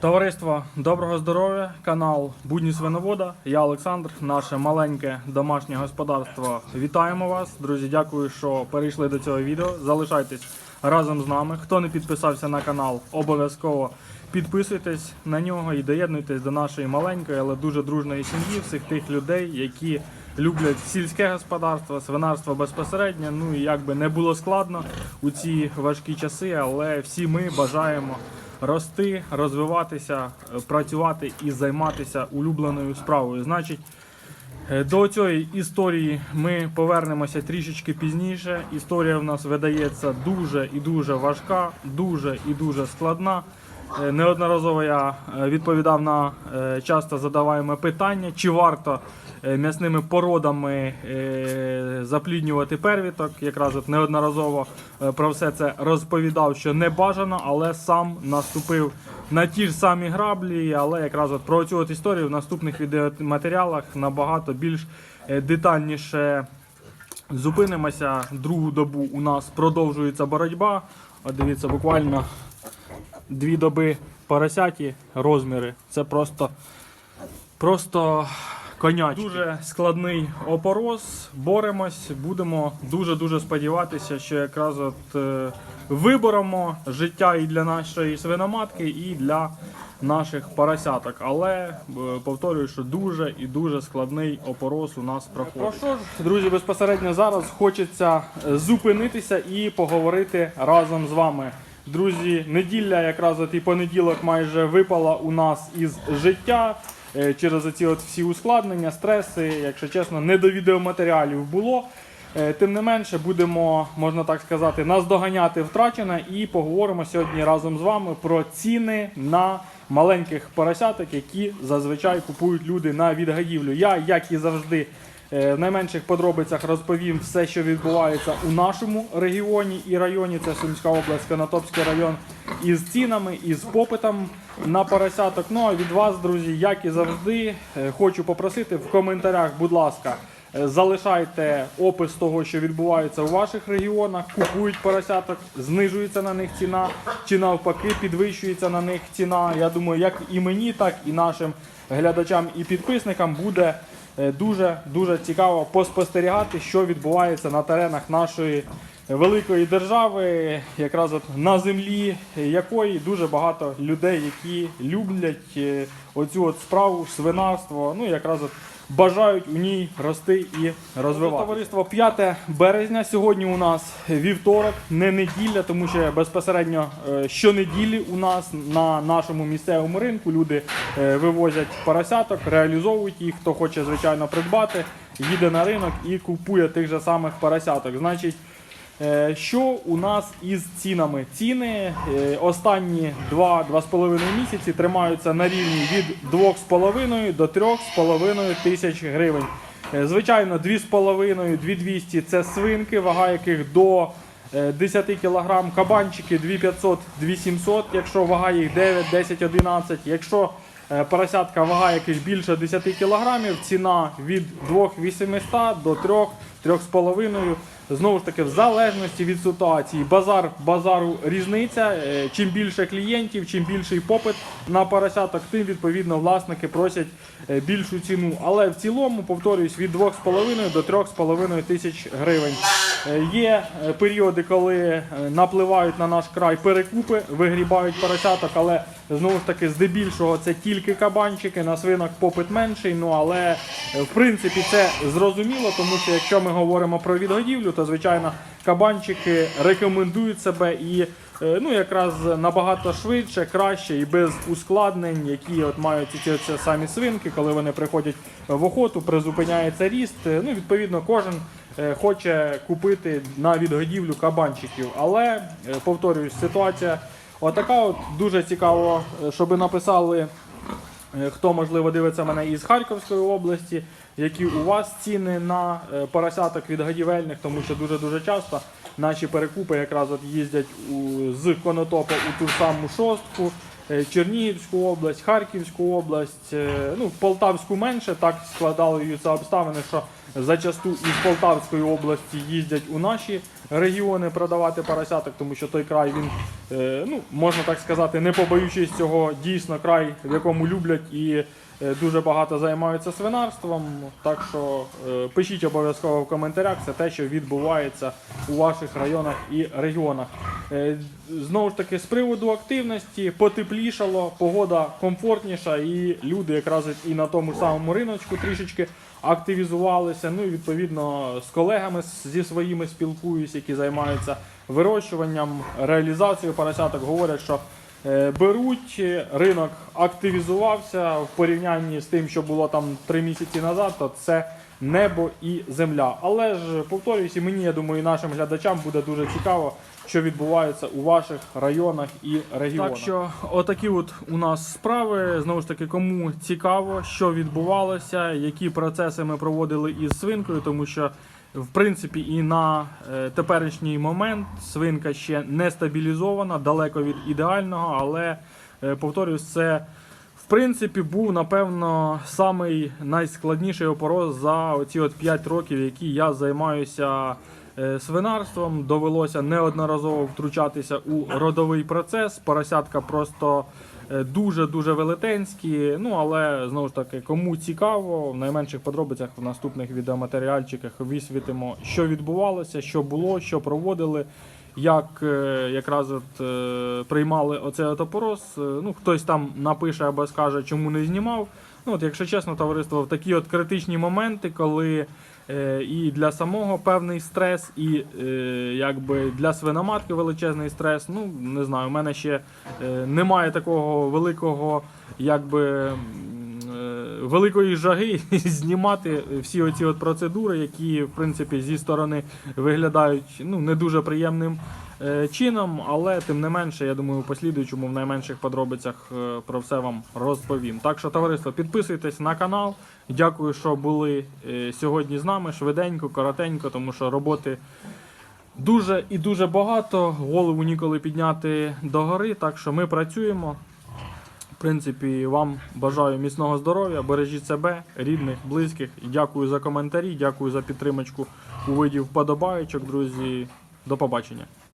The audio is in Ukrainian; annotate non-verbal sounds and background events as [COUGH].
Товариство, доброго здоров'я, канал Будні Свиновода. Я Олександр, наше маленьке домашнє господарство. Вітаємо вас, друзі. Дякую, що перейшли до цього відео. Залишайтесь разом з нами. Хто не підписався на канал, обов'язково підписуйтесь на нього і доєднуйтесь до нашої маленької, але дуже дружної сім'ї, всіх тих людей, які люблять сільське господарство, свинарство безпосередньо. Ну і як би не було складно у ці важкі часи, але всі ми бажаємо рости, розвиватися, е, працювати і займатися улюбленою справою. Значить, е, до цієї історії ми повернемося трішечки пізніше. Історія в нас видається дуже і дуже важка, дуже і дуже складна. Е, Неодноразово я е, відповідав на е, часто задаваємо питання, чи варто м'ясними породами запліднювати первіток. Якраз от неодноразово про все це розповідав, що не бажано, але сам наступив на ті ж самі граблі. Але якраз от про цю от історію в наступних відеоматеріалах набагато більш детальніше зупинимося. Другу добу у нас продовжується боротьба. От дивіться, буквально дві доби поросяті розміри. Це просто, просто конячки. Дуже складний опорос. Боремось. Будемо дуже-дуже сподіватися, що якраз от е, виборемо життя і для нашої свиноматки, і для наших поросяток. Але е, повторюю, що дуже і дуже складний опорос у нас проходить. Про що ж, друзі, безпосередньо зараз хочеться зупинитися і поговорити разом з вами. Друзі, неділя, якраз от і понеділок майже випала у нас із життя е, через ці от всі ускладнення, стреси, якщо чесно, не до відеоматеріалів було. Е, Тим не менше, будемо, можна так сказати, наздоганяти втрачене і поговоримо сьогодні разом з вами про ціни на маленьких поросяток, які зазвичай купують люди на відгадівлю. Я, як і завжди, В найменших подробицях розповім все, що відбувається у нашому регіоні і районі. Це Сумська область, Конотопський район із цінами, із попитом на поросяток. Ну а від вас, друзі, як і завжди, е, хочу попросити в коментарях, будь ласка. е, Залишайте опис того, що відбувається у ваших регіонах, купують поросяток, знижується на них ціна, чи навпаки підвищується на них ціна. Я думаю, як і мені, так і нашим глядачам і підписникам буде Е, дуже дуже цікаво поспостерігати, що відбувається на теренах нашої великої держави, якраз от на землі якої дуже багато людей, які люблять е, оцю от справу свинарство. Ну якраз от бажають у ній рости і розвивати. Товариство 5 березня. Сьогодні у нас вівторок, не неділя, тому що безпосередньо е, щонеділі у нас на нашому місцевому ринку люди е, вивозять поросяток, реалізовують їх. Хто хоче, звичайно, придбати, їде на ринок і купує тих же самих поросяток. Значить. Е, Що у нас із цінами? Ціни е, останні 2-2,5 місяці тримаються на рівні від 2,5 до 3,5 тисяч гривень. Е, Звичайно, 2,5 2200 це свинки, вага яких до е, 10 кг, кабанчики 2500 2700 якщо вага їх 9, 10, 11. Якщо поросятка вага яких більше 10 кг, ціна від 2800 до 3 3,5. Знову ж таки, в залежності від ситуації, базар базару різниця. Е, Чим більше клієнтів, чим більший попит на поросяток, тим відповідно власники просять е, більшу ціну. Але в цілому, повторюсь, від 2,5 до 3,5 тисяч гривень. Е, Є періоди, коли напливають на наш край перекупи, вигрібають поросяток, але знову ж таки, здебільшого це тільки кабанчики, на свинок попит менший. Ну але в принципі це зрозуміло, тому що якщо ми говоримо про відгодівлю, то звичайно кабанчики рекомендують себе і е, ну якраз набагато швидше, краще і без ускладнень, які от мають ці, самі свинки, коли вони приходять в охоту, призупиняється ріст. Е, Ну відповідно, кожен. е, Хоче купити на відгодівлю кабанчиків, але повторююсь, ситуація отака. От дуже цікаво, щоб написали Хто можливо дивиться мене із Харківської області, які у вас ціни на поросяток від гадівельних, тому що дуже дуже часто наші перекупи якраз от їздять у, з Конотопа у ту саму шостку, е, Чернігівську область, Харківську область, е, ну Полтавську менше. Так складаються обставини, що зачасту із Полтавської області їздять у наші регіони продавати поросяток, тому що той край він, е, ну, можна так сказати, не побоюючись цього, дійсно край, в якому люблять і е, дуже багато займаються свинарством. Так що е, пишіть обов'язково в коментарях це те, що відбувається у ваших районах і регіонах. Е, Знову ж таки, з приводу активності потеплішало, погода комфортніша, і люди якраз і на тому самому риночку трішечки активізувалися. Ну і відповідно з колегами зі своїми спілкуюсь, які займаються вирощуванням, реалізацією поросяток. Говорять, що беруть, е, ринок активізувався в порівнянні з тим, що було там три місяці назад, то це небо і земля. Але ж повторююсь, і мені, я думаю, і нашим глядачам буде дуже цікаво, що відбувається у ваших районах і регіонах. Так що, отакі от у нас справи. Знову ж таки, кому цікаво, що відбувалося, які процеси ми проводили із свинкою, тому що. В принципі, і на е, теперішній момент свинка ще не стабілізована, далеко від ідеального, але е, повторюсь, це в принципі був напевно самий найскладніший опороз за оці от 5 років, які я займаюся е, свинарством. Довелося неодноразово втручатися у родовий процес. Поросятка просто дуже-дуже велетенські. Ну але знову ж таки, кому цікаво, в найменших подробицях в наступних відеоматеріальчиках висвітимо, що відбувалося, що було, що проводили. Як е, якраз от, е, приймали оцей отопорос, Е, ну хтось там напише або скаже, чому не знімав. Ну от, якщо чесно, товариство, в такі от критичні моменти, коли е, і для самого певний стрес, і е, якби для свиноматки величезний стрес. Ну не знаю, у мене ще е, немає такого великого, якби. е, Великої жаги [LAUGHS] знімати всі оці от процедури, які в принципі зі сторони виглядають ну не дуже приємним чином, але тим не менше, я думаю, у послідуючому в найменших подробицях е, про все вам розповім. Так що, товариство, підписуйтесь на канал. Дякую, що були е, сьогодні з нами. Швиденько, коротенько, тому що роботи дуже і дуже багато. Голову ніколи підняти догори. Так що ми працюємо. В принципі, вам бажаю міцного здоров'я, бережіть себе, рідних, близьких. Дякую за коментарі, дякую за підтримочку у виді вподобаючок, друзі. До побачення.